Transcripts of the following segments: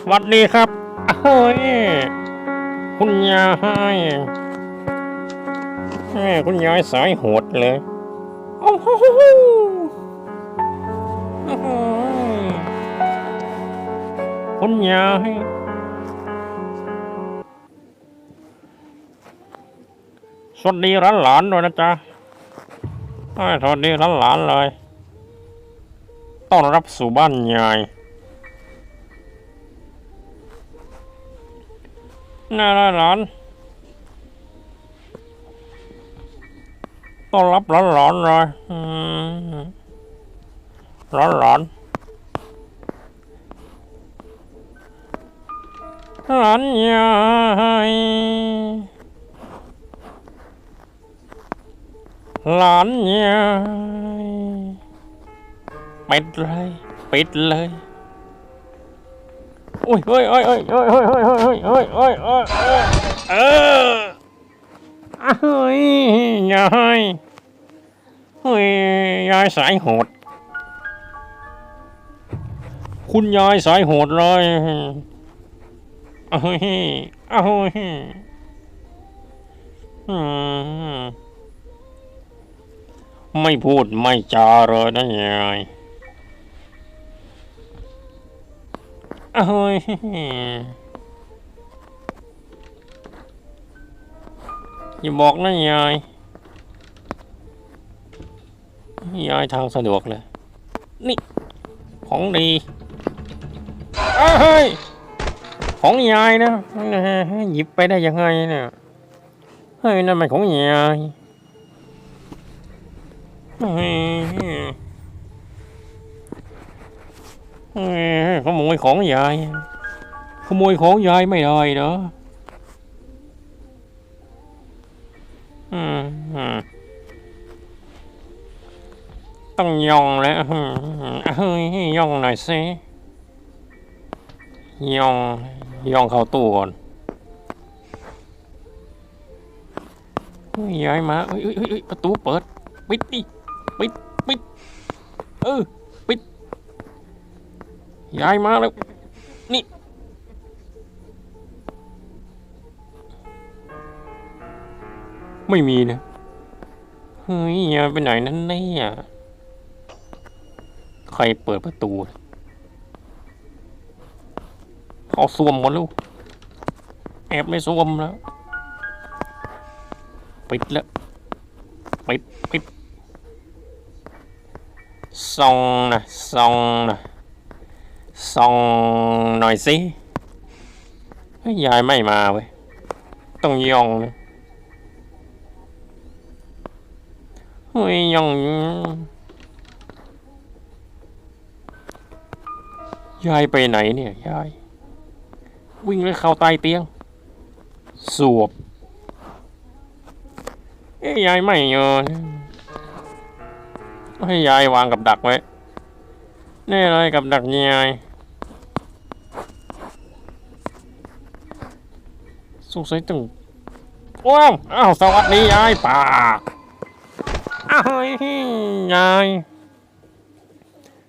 สวัสดีครับเฮ้ยคุณยายแม่คุณยายสายโหดเลยโอ้โหคุณยายสวัสดีร้านหลานด้วยนะจ๊ะสวัสดีร้านหลานเลย ต้อนรับสู่บ้านยาย น้าร้อนต้อนรับร้อนร้อนเลยร้อนร้อนร้อนยายร้อนยายปิดเลย ปิดเลย โอ้ยเฮ้ยเฮ้ยเฮ้ยเฮ้ยเฮ้ยเฮ้ยเฮ้ยเฮ้ยเฮ้ยเฮ้ยเฮ้ยเออเฮ้ยยายเฮ้ยยายสายโหด คุณยายสายโหดเลยเฮ้ยเฮ้ยไม่พูดไม่จาเลยนะยาย เฮ้ยอย่าบอกนะยายยายทางสะดวกเลย นี่ ของดีเอ้ยของยายนะหยิบไปได้ยังไงเนี่ยเฮ้ยนั่นมันของยายเฮ้ย ขโมยของยาย ขโมยของยายไม่ได้เนาะอืต้องย่องแล้วเฮ้ยย่องหน่อยสิย่องย่องเข้าตู้ก่อนเฮ้ยยายมาเฮ้ยเฮ้ยประตูเปิด ปิดดิปิด ปิด เออ ยายมาแล้ว นี่ ไม่มีนะ เฮ้ยยายไปไหนนั่นเนี่ยใครเปิดประตูเขาสวมหมดแล้วแอบไม่สวมแล้ว ปิดแล้วปิดปิดส่องนะส่องนะ ส่องหน่อยสิเฮ้ยายไม่มาเว้ย ต้องย่องเฮ้ยย่อง ยายไปไหนเนี่ย ยาย วิ่งเลยเข้าใต้เตียง สวบ เอ้ยยายไม่เงนให้ยายวางกับดักไว้ นี่เลยกับดักยายสงสัยต้องว้าวอ้าวสวัสดียายป่าอ้าวยยาย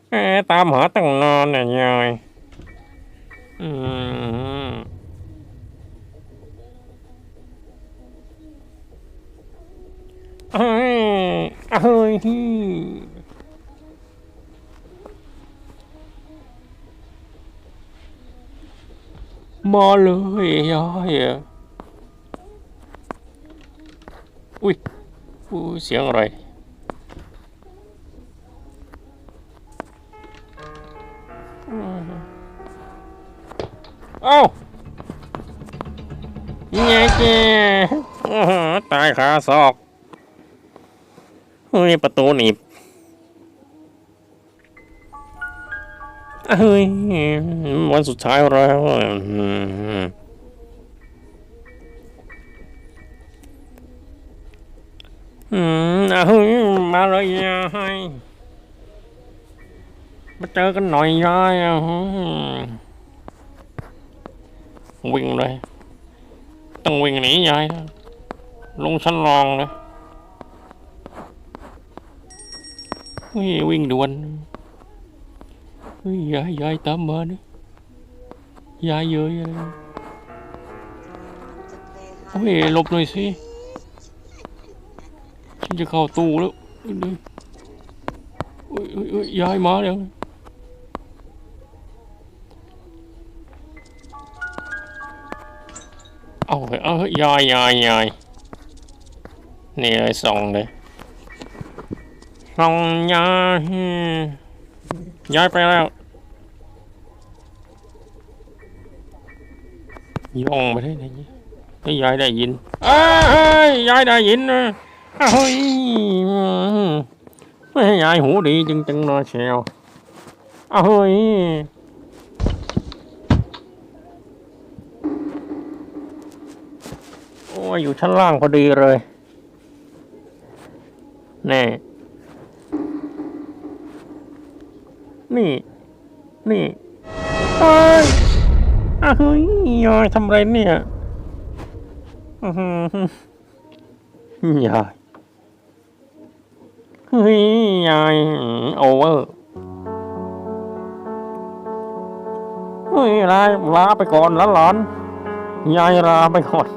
เอ๊ะตามหาตั้งนานเนี่ยยายอืมเอ้ยเอ้ย มาเลยยายอะอุ้ยอุ้ยเสียงอะไรเอ้ายังไงแกอื้ตายคาซอกเฮ้ยประตูหนีบ เฮ้ยวันสุดท้ายแล้วอืมอืมอะเฮ้ยมาเลยยายมาเจอกันหน่อยยายวิ่งเลยต้องวิ่งหนียายลงชั้นรองเลยวิ่งวิ่งด่วน ฮ้ยยายยายตามมานะยายเยอะอะไรเฮ้ยหลบหน่อยสิฉันจะเข้าตู้แล้วเฮ้ยเฮ้ยเฮ้ยเฮ้ยยายมาแล้วเอาเฮ้ยเอาเฮ้ยยายยายยายนี่เลยส่งเลยส่งยาย ยายไปแล้วย่องไปได้ไหนเนี่ยให้ยายได้ยินเอ้ยยายได้ยินนะเฮ้ยไม่ให้ยายหูดีจริงๆเนอะเชียวเฮ้ยโอ้ยอยู่ชั้นล่างพอดีเลยแน่ นี่ นี่เอ้ยอะเฮ้ยยายทำไรเนี่ยอื้อหือยายเฮ้ยยายโอเวอร์เฮ้ยลาลาไปก่อนแล้วหลานยายลาไปก่อน